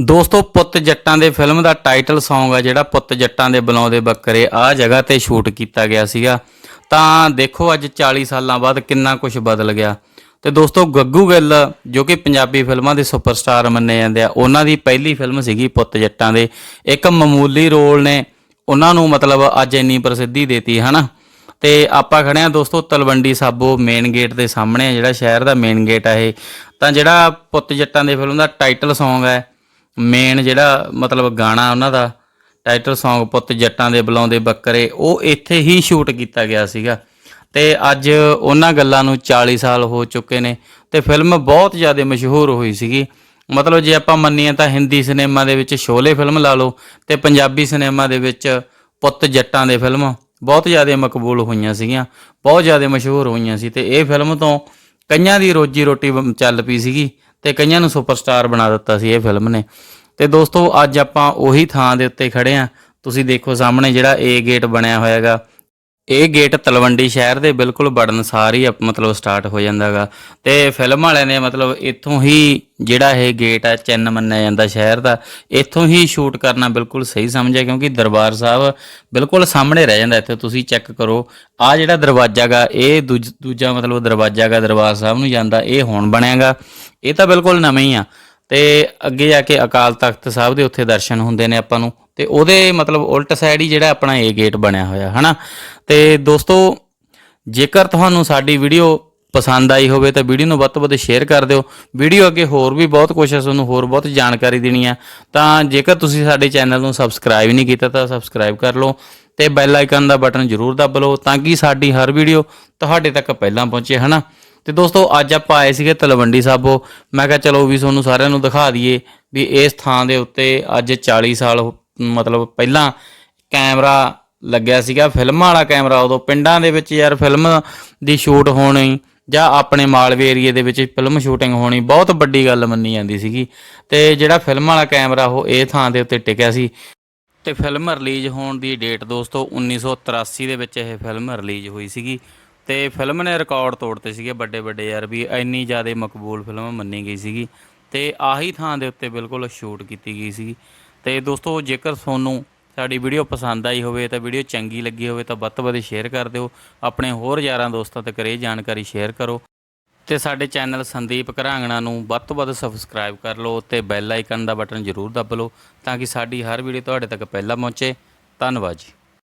ਦੋਸਤੋ, ਪੁੱਤ ਜੱਟਾਂ ਦੇ ਫਿਲਮ ਦਾ ਟਾਈਟਲ Song ਆ, ਜਿਹੜਾ ਪੁੱਤ ਜੱਟਾਂ ਦੇ ਬੁਲਾਉਂਦੇ ਬੱਕਰੇ ਆ ਜਗ੍ਹਾ ਤੇ ਸ਼ੂਟ ਕੀਤਾ ਗਿਆ ਸੀਗਾ। ਤਾਂ ਦੇਖੋ ਅੱਜ 40 ਸਾਲਾਂ ਬਾਅਦ ਕਿੰਨਾ ਕੁਝ ਬਦਲ ਗਿਆ। ਤੇ ਦੋਸਤੋ, ਗੱਗੂ ਗਿੱਲ, ਜੋ ਕਿ ਪੰਜਾਬੀ ਫਿਲਮਾਂ ਦੇ ਸੁਪਰਸਟਾਰ ਮੰਨੇ ਜਾਂਦੇ ਆ, ਉਹਨਾਂ ਦੀ ਪਹਿਲੀ ਫਿਲਮ ਸੀਗੀ ਪੁੱਤ ਜੱਟਾਂ ਦੇ। ਇੱਕ ਮਾਮੂਲੀ ਰੋਲ ਨੇ, ਉਹਨਾਂ ਨੂੰ ਮਤਲਬ ਅੱਜ ਇੰਨੀ ਪ੍ਰਸਿੱਧੀ ਦੇਤੀ, ਹਨਾ? ਤੇ ਆਪਾਂ ਖੜੇ ਆ ਦੋਸਤੋ, ਤਲਵੰਡੀ ਸਾਬੋ ਮੇਨ ਗੇਟ ਦੇ ਸਾਹਮਣੇ ਆ, ਜਿਹੜਾ ਸ਼ਹਿਰ ਦਾ ਮੇਨ ਗੇਟ ਆ ਇਹ। ਤਾਂ ਜਿਹੜਾ ਪੁੱਤ ਜੱਟਾਂ ਦੇ ਫਿਲਮ ਦਾ ਟਾਈਟਲ Song ਹੈ ਮੇਨ ਜਿਹੜਾ ਮਤਲਬ ਗਾਣਾ ਉਹਨਾਂ ਦਾ ਟਾਈਟਲ Song ਪੁੱਤ ਜੱਟਾਂ ਦੇ ਬੁਲਾਉਂਦੇ ਬੱਕਰੇ, ਉਹ ਇੱਥੇ ਹੀ ਸ਼ੂਟ ਕੀਤਾ ਗਿਆ ਸੀਗਾ। ਤੇ ਅੱਜ ਉਹਨਾਂ ਗੱਲਾਂ ਨੂੰ 40 ਸਾਲ ਹੋ ਚੁੱਕੇ ਨੇ ਤੇ ਫਿਲਮ ਬਹੁਤ ਜ਼ਿਆਦਾ ਮਸ਼ਹੂਰ ਹੋਈ ਸੀਗੀ। ਮਤਲਬ ਜੇ ਆਪਾਂ ਮੰਨੀਏ ਤਾਂ ਹਿੰਦੀ ਸਿਨੇਮਾ ਦੇ ਵਿੱਚ ਸ਼ੋਲੇ ਫਿਲਮ ਲਾ ਲਓ ਤੇ ਪੰਜਾਬੀ ਸਿਨੇਮਾ ਦੇ ਵਿੱਚ ਪੁੱਤ ਜੱਟਾਂ ਦੇ ਫਿਲਮ ਬਹੁਤ ਜ਼ਿਆਦਾ ਮਕਬੂਲ ਹੋਈਆਂ ਸੀਗੀਆਂ, ਬਹੁਤ ਜ਼ਿਆਦਾ ਮਸ਼ਹੂਰ ਹੋਈਆਂ ਸੀ ਤੇ ਇਹ ਫਿਲਮ ਤੋਂ ਕਈਆਂ ਦੀ ਰੋਜੀ ਰੋਟੀ ਚੱਲ ਪਈ ਸੀਗੀ। ਤੇ ਕਈਆਂ ਨੂੰ ਸੁਪਰਸਟਾਰ ਬਣਾ ਦਿੱਤਾ ਸੀ ਇਹ ਫਿਲਮ ਨੇ। ਤੇ ਦੋਸਤੋ, ਅੱਜ ਆਪਾਂ ਉਹੀ ਥਾਂ ਦੇ ਉੱਤੇ ਖੜੇ ਆ। ਤੁਸੀਂ ਦੇਖੋ ਸਾਹਮਣੇ ਜਿਹੜਾ ਏ ਗੇਟ ਬਣਿਆ ਹੋਇਆ ਹੈਗਾ। ਇਹ ਗੇਟ ਤਲਵੰਡੀ ਸ਼ਹਿਰ ਦੇ ਬਿਲਕੁਲ ਬੜਨ ਸਾਰ ਹੀ ਅਪ- ਮਤਲਬ ਸਟਾਰਟ ਹੋ ਜਾਂਦਾਗਾ ਤੇ ਫਿਲਮ ਵਾਲਿਆਂ ਨੇ ਮਤਲਬ ਇੱਥੋਂ ਹੀ ਜਿਹੜਾ ਇਹ ਗੇਟ ਆ ਚਿੰਨ ਮੰਨਿਆ ਜਾਂਦਾ ਸ਼ਹਿਰ ਦਾ, ਇੱਥੋਂ ਹੀ ਸ਼ੂਟ ਕਰਨਾ ਬਿਲਕੁਲ ਸਹੀ ਸਮਝਿਆ ਕਿਉਂਕਿ ਦਰਬਾਰ ਸਾਹਿਬ ਬਿਲਕੁਲ ਸਾਹਮਣੇ ਰਹਿ ਜਾਂਦਾ ਇੱਥੇ। ਤੁਸੀਂ ਚੈੱਕ ਕਰੋ, ਆ ਜਿਹੜਾ ਦਰਵਾਜ਼ਾ ਗਾ ਇਹ ਦੂਜ- ਦੂਜਾ ਮਤਲਬ ਦਰਵਾਜ਼ਾ ਗਾ ਦਰਬਾਰ ਸਾਹਿਬ ਨੂੰ ਜਾਂਦਾ, ਇਹ ਹੁਣ ਬਣਿਆਗਾ ਇਹ ਤਾਂ ਬਿਲਕੁਲ ਨਵਾਂ ਹੀ ਆ। ਤੇ ਅੱਗੇ ਜਾ ਕੇ ਅਕਾਲ ਤਖਤ ਸਾਹਿਬ ਦੇ ਉੱਥੇ ਦਰਸ਼ਨ ਹੁੰਦੇ ਨੇ ਆਪਾਂ ਨੂੰ। ਤੇ ਉਹਦੇ ਮਤਲਬ ਉਲਟ ਸਾਈਡ ਹੀ ਜਿਹੜਾ ਆਪਣਾ ਏ ਗੇਟ ਬਣਿਆ ਹੋਇਆ, ਹਨਾ? ਤੇ ਦੋਸਤੋ, ਜੇਕਰ ਤੁਹਾਨੂੰ ਸਾਡੀ ਵੀਡੀਓ ਪਸੰਦ ਆਈ ਹੋਵੇ ਤਾਂ ਵੀਡੀਓ ਨੂੰ ਵੱਧ ਤੋਂ ਵੱਧ ਸ਼ੇਅਰ ਕਰ ਦਿਓ। ਵੀਡੀਓ ਅੱਗੇ ਹੋਰ ਵੀ ਬਹੁਤ ਕੁਝ ਹੈ ਤੁਹਾਨੂੰ ਹੋਰ ਬਹੁਤ ਜਾਣਕਾਰੀ ਦੇਣੀ ਆ। ਤਾਂ ਜੇਕਰ ਤੁਸੀਂ ਸਾਡੇ ਚੈਨਲ ਨੂੰ ਸਬਸਕ੍ਰਾਈਬ ਨਹੀਂ ਕੀਤਾ ਤਾਂ ਸਬਸਕ੍ਰਾਈਬ ਕਰ ਲਓ ਤੇ ਬੈਲ ਆਈਕਨ ਦਾ ਬਟਨ ਜ਼ਰੂਰ ਦੱਬ ਲਓ ਤਾਂ ਕਿ ਸਾਡੀ ਹਰ ਵੀਡੀਓ ਤੁਹਾਡੇ ਤੱਕ ਪਹਿਲਾਂ ਪਹੁੰਚੇ, ਹਨਾ? ਤੇ ਦੋਸਤੋ, ਅੱਜ ਆਪਾਂ ਆਏ ਸੀਗੇ ਤਲਵੰਡੀ ਸਾਬੋ। ਮੈਂ ਕਿਹਾ ਚਲੋ ਵੀ ਤੁਹਾਨੂੰ ਸਾਰਿਆਂ ਨੂੰ ਦਿਖਾ ਦਈਏ ਵੀ ਇਸ ਥਾਂ ਦੇ ਉੱਤੇ ਅੱਜ 40 ਸਾਲ, ਮਤਲਬ ਪਹਿਲਾਂ ਕੈਮਰਾ ਲੱਗਿਆ ਸੀਗਾ, ਫਿਲਮਾਂ ਵਾਲਾ ਕੈਮਰਾ ਉਦੋਂ। ਪਿੰਡਾਂ ਦੇ ਵਿੱਚ ਯਾਰ ਫਿਲਮ ਦੀ ਸ਼ੂਟ ਹੋਣੀ ਜਾਂ ਆਪਣੇ ਮਾਲਵੇ ਏਰੀਏ ਦੇ ਵਿੱਚ ਫਿਲਮ ਸ਼ੂਟਿੰਗ ਹੋਣੀ, ਬਹੁਤ ਵੱਡੀ ਗੱਲ ਮੰਨੀ ਜਾਂਦੀ ਸੀਗੀ। ਤੇ ਜਿਹੜਾ ਫਿਲਮ ਵਾਲਾ ਕੈਮਰਾ, ਉਹ ਇਹ ਥਾਂ ਦੇ ਉੱਤੇ ਟਿਕਿਆ ਸੀ। ਤੇ ਫਿਲਮ ਰਿਲੀਜ਼ ਹੋਣ ਦੀ ਡੇਟ ਦੋਸਤੋ 1983 ਦੇ ਵਿੱਚ ਇਹ ਫਿਲਮ ਰਿਲੀਜ਼ ਹੋਈ ਸੀਗੀ। ਤੇ ਫਿਲਮ ਨੇ ਰਿਕਾਰਡ ਤੋੜਤੇ ਸੀਗੇ ਵੱਡੇ ਵੱਡੇ ਯਾਰ ਵੀ ਇੰਨੀ ਜ਼ਿਆਦਾ ਮਕਬੂਲ ਫਿਲਮ ਮੰਨੀ ਗਈ ਸੀਗੀ ਤੇ ਆਹੀ ਥਾਂ ਦੇ ਉੱਤੇ ਬਿਲਕੁਲ ਸ਼ੂਟ ਕੀਤੀ ਗਈ ਸੀ ਤੇ ਦੋਸਤੋ, ਜੇਕਰ ਤੁਹਾਨੂੰ ਸਾਡੀ ਵੀਡੀਓ ਪਸੰਦ ਆਈ ਹੋਵੇ ਤਾਂ ਵੀਡੀਓ ਚੰਗੀ ਲੱਗੀ ਹੋਵੇ ਤਾਂ ਵੱਧ ਤੋਂ ਵੱਧ ਸ਼ੇਅਰ ਕਰ ਦਿਓ। ਆਪਣੇ ਹੋਰ ਯਾਰਾਂ ਦੋਸਤਾਂ ਤੱਕ ਇਹ ਜਾਣਕਾਰੀ ਸ਼ੇਅਰ ਕਰੋ। ਤੇ ਸਾਡੇ ਚੈਨਲ ਸੰਦੀਪ ਘਰਾਂਗਣਾ ਨੂੰ ਵੱਧ ਤੋਂ ਵੱਧ ਸਬਸਕ੍ਰਾਈਬ ਕਰ ਲਓ ਤੇ ਬੈਲ ਆਈਕਨ ਦਾ ਬਟਨ ਜ਼ਰੂਰ ਦੱਬ ਲਓ ਤਾਂ ਕਿ ਸਾਡੀ ਹਰ ਵੀਡੀਓ ਤੁਹਾਡੇ ਤੱਕ ਪਹਿਲਾਂ ਪਹੁੰਚੇ। ਧੰਨਵਾਦ ਜੀ।